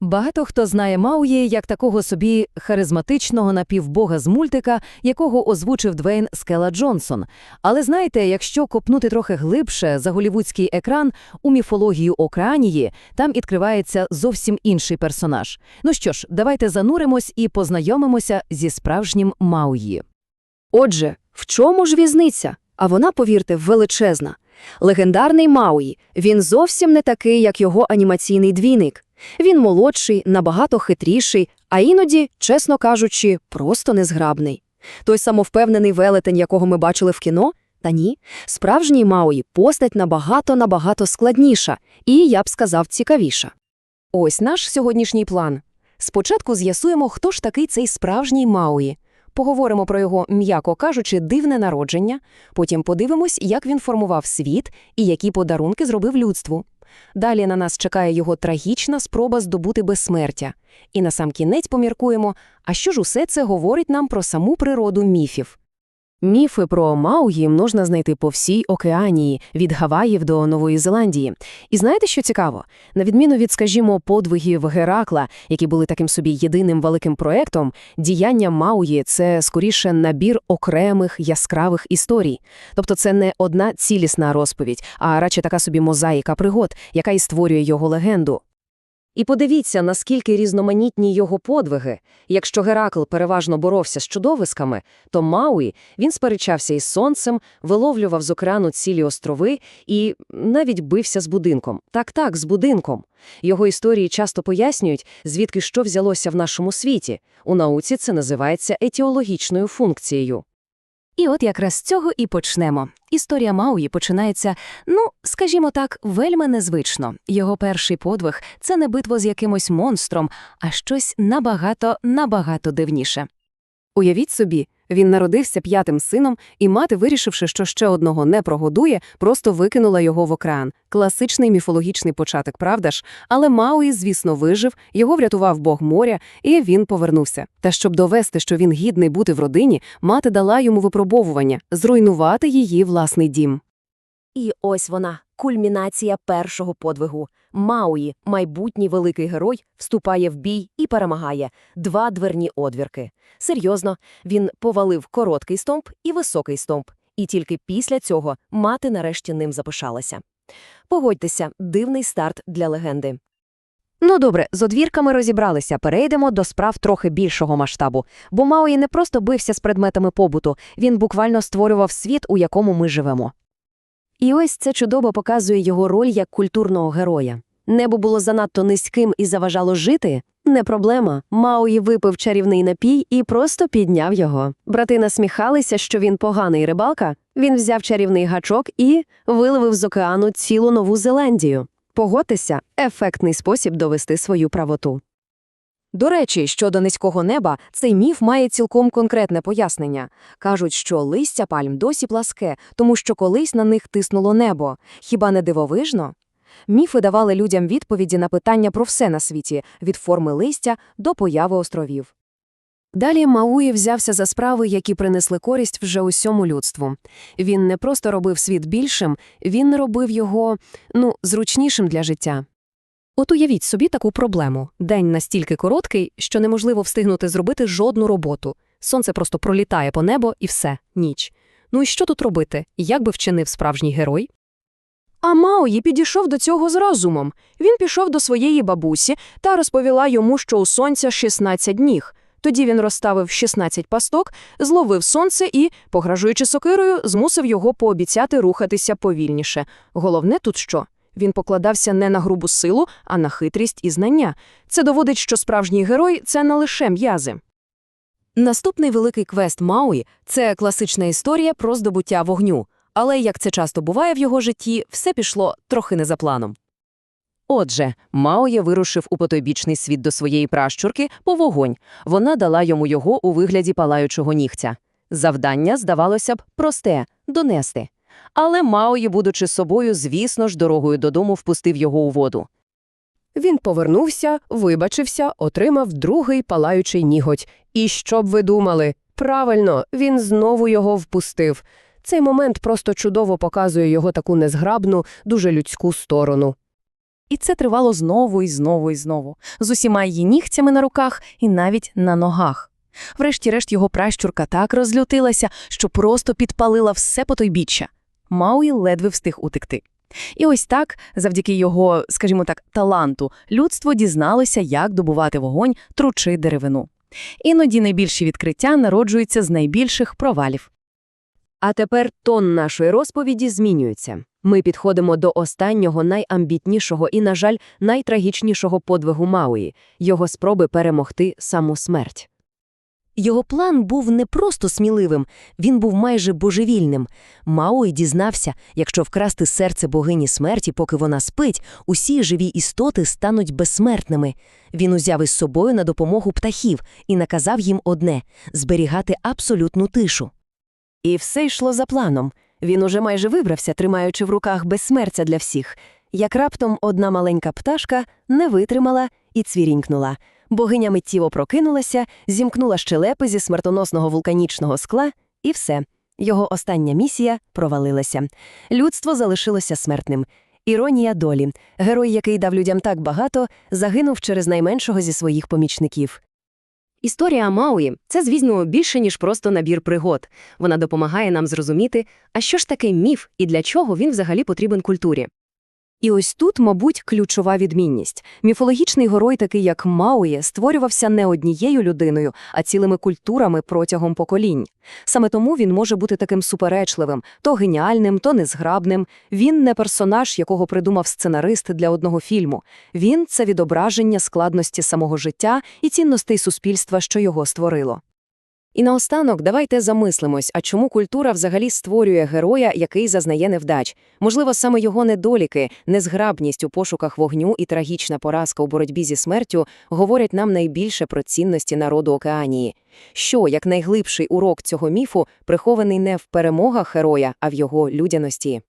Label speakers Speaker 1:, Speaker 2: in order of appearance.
Speaker 1: Багато хто знає Мауї як такого собі харизматичного напівбога з мультика, якого озвучив Двейн Скела Джонсон. Але знаєте, якщо копнути трохи глибше за голівудський екран у міфологію Океанії, там відкривається зовсім інший персонаж. Ну що ж, давайте зануримось і познайомимося зі справжнім Мауї.
Speaker 2: Отже, в чому ж різниця? А вона, повірте, величезна. Легендарний Мауї, він зовсім не такий, як його анімаційний двійник. Він молодший, набагато хитріший, а іноді, чесно кажучи, просто незграбний. Той самовпевнений велетень, якого ми бачили в кіно? Та ні, справжній Мауї постать набагато-набагато складніша і, я б сказав, цікавіша.
Speaker 3: Ось наш сьогоднішній план. Спочатку з'ясуємо, хто ж такий цей справжній Мауї. Поговоримо про його, м'яко кажучи, дивне народження, потім подивимось, як він формував світ і які подарунки зробив людству. Далі на нас чекає його трагічна спроба здобути безсмертя. І насамкінець поміркуємо, а що ж усе це говорить нам про саму природу міфів.
Speaker 4: Міфи про Мауї можна знайти по всій Океанії, від Гаваїв до Нової Зеландії. І знаєте, що цікаво? На відміну від, скажімо, подвигів Геракла, які були таким собі єдиним великим проектом, діяння Мауї – це скоріше набір окремих яскравих історій. Тобто це не одна цілісна розповідь, а радше така собі мозаїка пригод, яка і створює його легенду.
Speaker 3: І подивіться, наскільки різноманітні його подвиги. Якщо Геракл переважно боровся з чудовиськами, то Мауї він сперечався із сонцем, виловлював з океану цілі острови і навіть бився з будинком. Так-так, з будинком. Його історії часто пояснюють, звідки що взялося в нашому світі. У науці це називається етіологічною функцією.
Speaker 1: І от якраз з цього і почнемо. Історія Мауї починається, ну, скажімо так, вельми незвично. Його перший подвиг – це не битва з якимось монстром, а щось набагато, набагато дивніше.
Speaker 4: Уявіть собі, він народився п'ятим сином, і мати, вирішивши, що ще одного не прогодує, просто викинула його в океан. Класичний міфологічний початок, правда ж? Але Мауї, звісно, вижив, його врятував бог моря, і він повернувся. Та щоб довести, що він гідний бути в родині, мати дала йому випробовування – зруйнувати її власний дім.
Speaker 3: І ось вона, кульмінація першого подвигу. Мауї, майбутній великий герой, вступає в бій і перемагає. Два дверні одвірки. Серйозно, він повалив короткий стовп і високий стовп. І тільки після цього мати нарешті ним запишалася. Погодьтеся, дивний старт для легенди. Ну добре, з одвірками розібралися, перейдемо до справ трохи більшого масштабу. Бо Мауї не просто бився з предметами побуту, він буквально створював світ, у якому ми живемо. І ось це чудово показує його роль як культурного героя. Небо було занадто низьким і заважало жити? Не проблема. Мауї випив чарівний напій і просто підняв його. Брати насміхалися, що він поганий рибалка. Він взяв чарівний гачок і виловив з океану цілу Нову Зеландію. Погодьтеся, ефектний спосіб довести свою правоту. До речі, щодо низького неба, цей міф має цілком конкретне пояснення. Кажуть, що листя пальм досі пласке, тому що колись на них тиснуло небо. Хіба не дивовижно? Міфи давали людям відповіді на питання про все на світі, від форми листя до появи островів.
Speaker 4: Далі Мауї взявся за справи, які принесли користь вже усьому людству. Він не просто робив світ більшим, він робив його, ну, зручнішим для життя.
Speaker 3: От уявіть собі таку проблему. День настільки короткий, що неможливо встигнути зробити жодну роботу. Сонце просто пролітає по небо і все, ніч. Ну і що тут робити? Як би вчинив справжній герой? А Маої підійшов до цього з розумом. Він пішов до своєї бабусі та розповіла йому, що у сонця 16 ніг. Тоді він розставив 16 пасток, зловив сонце і, погражуючи сокирою, змусив його пообіцяти рухатися повільніше. Головне тут що? Він покладався не на грубу силу, а на хитрість і знання. Це доводить, що справжній герой це не лише м'язи. Наступний великий квест Мауї – це класична історія про здобуття вогню. Але, як це часто буває в його житті, все пішло трохи не за планом. Отже, Маоя вирушив у потойбічний світ до своєї пращурки по вогонь. Вона дала йому його у вигляді палаючого нігтя. Завдання, здавалося б, просте – донести. Але Маої, будучи собою, звісно ж, дорогою додому впустив його у воду.
Speaker 5: Він повернувся, вибачився, отримав другий палаючий ніготь. І що б ви думали? Правильно, він знову його впустив. Цей момент просто чудово показує його таку незграбну, дуже людську сторону.
Speaker 4: І це тривало знову і знову і знову, з усіма її нігтями на руках і навіть на ногах. Врешті-решт його пращурка так розлютилася, що просто підпалила все потойбіччя. Мауї ледве встиг утекти. І ось так, завдяки його, скажімо так, таланту, людство дізналося, як добувати вогонь, тручи деревину. Іноді найбільші відкриття народжуються з найбільших провалів.
Speaker 3: А тепер тон нашої розповіді змінюється. Ми підходимо до останнього найамбітнішого і, на жаль, найтрагічнішого подвигу Мауї – його спроби перемогти саму смерть.
Speaker 1: Його план був не просто сміливим, він був майже божевільним. Мауї дізнався, якщо вкрасти серце богині смерті, поки вона спить, усі живі істоти стануть безсмертними. Він узяв із собою на допомогу птахів і наказав їм одне – зберігати абсолютну тишу.
Speaker 3: І все йшло за планом. Він уже майже вибрався, тримаючи в руках безсмертя для всіх. Як раптом одна маленька пташка не витримала і цвірінькнула. Богиня миттєво прокинулася, зімкнула щелепи зі смертоносного вулканічного скла, і все. Його остання місія провалилася. Людство залишилося смертним. Іронія долі. Герой, який дав людям так багато, загинув через найменшого зі своїх помічників.
Speaker 2: Історія Мауї – це, звісно, більше, ніж просто набір пригод. Вона допомагає нам зрозуміти, а що ж таке міф і для чого він взагалі потрібен культурі. І ось тут, мабуть, ключова відмінність. Міфологічний герой, такий як Маує, створювався не однією людиною, а цілими культурами протягом поколінь. Саме тому він може бути таким суперечливим, то геніальним, то незграбним. Він не персонаж, якого придумав сценарист для одного фільму. Він – це відображення складності самого життя і цінностей суспільства, що його створило. І наостанок давайте замислимось, а чому культура взагалі створює героя, який зазнає невдач? Можливо, саме його недоліки, незграбність у пошуках вогню і трагічна поразка у боротьбі зі смертю говорять нам найбільше про цінності народу Океанії. Що, як найглибший урок цього міфу, прихований не в перемогах героя, а в його людяності.